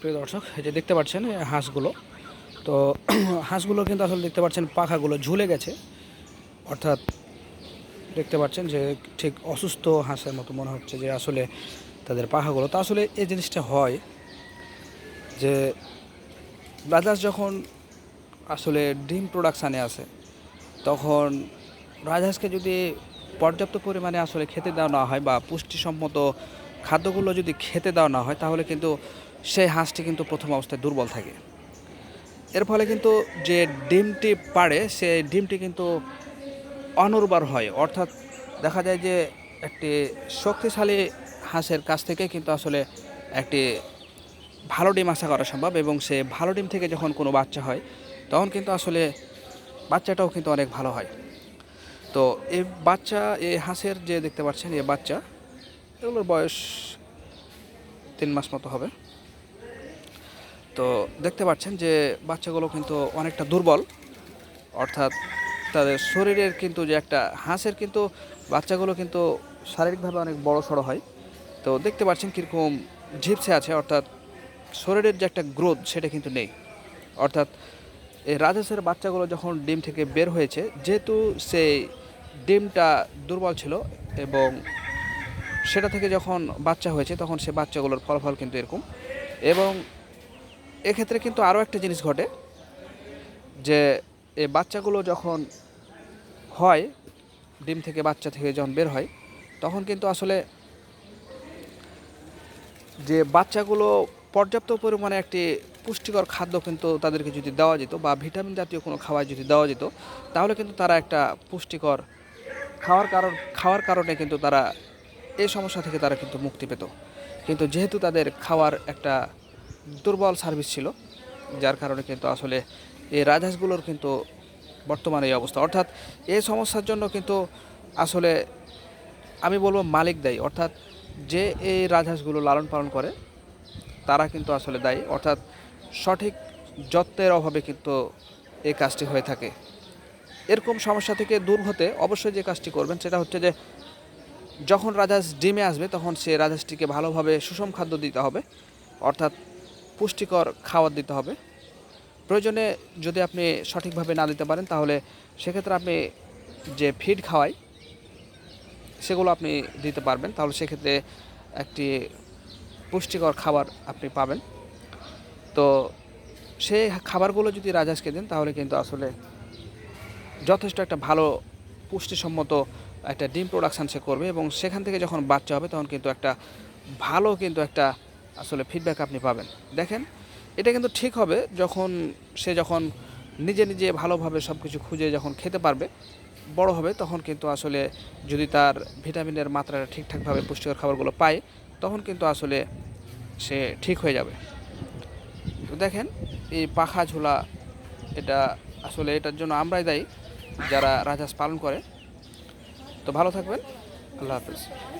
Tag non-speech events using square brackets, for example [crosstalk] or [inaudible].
প্রিয় দর্শক, এই যে দেখতে পাচ্ছেন হাঁসগুলো। তো, [clears throat] হাঁসগুলো কিন্তু আসলে দেখতে পাচ্ছেন, পাখাগুলো ঝুলে গেছে। অর্থাৎ দেখতে পাচ্ছেন যে ঠিক অসুস্থ হাঁসের মতো মনে হচ্ছে যে আসলে তাদের পাখাগুলো। তো আসলে এই জিনিসটা হয় যে রাজহাঁস যখন আসলে ডিম প্রোডাকশানে আসে, তখন রাজহাঁসকে যদি পর্যাপ্ত পরিমাণে আসলে খেতে দেওয়া না হয় বা পুষ্টিসম্মত খাদ্যগুলো যদি খেতে দেওয়া না হয়, তাহলে কিন্তু সেই হাঁসটি কিন্তু প্রথম অবস্থায় দুর্বল থাকে। এর ফলে কিন্তু যে ডিমটি পাড়ে সে ডিমটি কিন্তু অনুর্বর হয়। অর্থাৎ দেখা যায় যে একটি শক্তিশালী হাঁসের কাছ থেকে কিন্তু আসলে একটি ভালো ডিম আশা করা সম্ভব এবং সে ভালো ডিম থেকে যখন কোনো বাচ্চা হয়, তখন কিন্তু আসলে বাচ্চাটাও কিন্তু অনেক ভালো হয়। তো এই বাচ্চা, এই হাঁসের যে দেখতে পাচ্ছেন, এই বাচ্চা, এগুলোর বয়স তিন মাস মতো হবে। তো দেখতে পাচ্ছেন যে বাচ্চাগুলো কিন্তু অনেকটা দুর্বল। অর্থাৎ তাদের শরীরের কিন্তু যে একটা হাঁসের কিন্তু বাচ্চাগুলো কিন্তু শারীরিকভাবে অনেক বড় সড়ো হয়। তো দেখতে পাচ্ছেন কীরকম ঝিপসে আছে, অর্থাৎ শরীরের যে একটা গ্রোথ সেটা কিন্তু নেই। অর্থাৎ এই রাজহাঁসের বাচ্চাগুলো যখন ডিম থেকে বের হয়েছে, যেহেতু সেই ডিমটা দুর্বল ছিল এবং সেটা থেকে যখন বাচ্চা হয়েছে, তখন সে বাচ্চাগুলোর ফলাফল কিন্তু এরকম। এবং এক্ষেত্রে কিন্তু আরও একটা জিনিস ঘটে যে এই বাচ্চাগুলো যখন হয়, ডিম থেকে বাচ্চা থেকে যখন বের হয়, তখন কিন্তু আসলে যে বাচ্চাগুলো পর্যাপ্ত পরিমাণে একটি পুষ্টিকর খাদ্য কিন্তু তাদেরকে যদি দেওয়া যেত বা ভিটামিন জাতীয় কোনো খাবার যদি দেওয়া যেত, তাহলে কিন্তু তারা একটা পুষ্টিকর খাওয়ার কারণ, খাওয়ার কারণে কিন্তু তারা এই সমস্যা থেকে তারা কিন্তু মুক্তি পেত। কিন্তু যেহেতু তাদের খাওয়ার একটা দুর্বল সার্ভিস ছিল, যার কারণে কিন্তু আসলে এই রাজহাঁসগুলোর কিন্তু বর্তমানে এই অবস্থা। অর্থাৎ এই সমস্যার জন্য কিন্তু আসলে আমি বলব মালিক দায়ী। অর্থাৎ যে এই রাজহাঁসগুলো লালন পালন করে, তারা কিন্তু আসলে দায়ী। অর্থাৎ সঠিক যত্নের অভাবে কিন্তু এই কাজটি হয়ে থাকে। এরকম সমস্যা থেকে দূর হতে অবশ্যই যে কাজটি করবেন, সেটা হচ্ছে যে যখন রাজহাঁস ডিমে আসবে, তখন সে রাজহাঁসটিকে ভালোভাবে সুষম খাদ্য দিতে হবে। অর্থাৎ পুষ্টিকর খাবার দিতে হবে। প্রয়োজনে যদি আপনি সঠিকভাবে না দিতে পারেন, তাহলে সেক্ষেত্রে আপনি যে ফিড খাওয়াই, সেগুলো আপনি দিতে পারবেন। তাহলে সেক্ষেত্রে একটি পুষ্টিকর খাবার আপনি পাবেন। তো সেই খাবারগুলো যদি রাজহাঁসকে দেন, তাহলে কিন্তু আসলে যথেষ্ট একটা ভালো পুষ্টিসম্মত একটা ডিম প্রোডাকশান সে করবে এবং সেখান থেকে যখন বাচ্চা হবে, তখন কিন্তু একটা ভালো কিন্তু একটা আসলে ফিডব্যাক আপনি পাবেন। দেখেন, এটা কিন্তু ঠিক হবে যখন সে যখন নিজে নিজে ভালোভাবে সব কিছু খুঁজে যখন খেতে পারবে, বড় হবে তখন কিন্তু আসলে যদি তার ভিটামিনের মাত্রাটা ঠিকঠাকভাবে পুষ্টিকর খাবারগুলো পায়, তখন কিন্তু আসলে সে ঠিক হয়ে যাবে। তো দেখেন, এই পাখা ঝোলা এটা আসলে এটার জন্য আমরাই দায়ী যারা রাজহাঁস পালন করে। তো ভালো থাকবেন, আল্লাহ হাফেজ।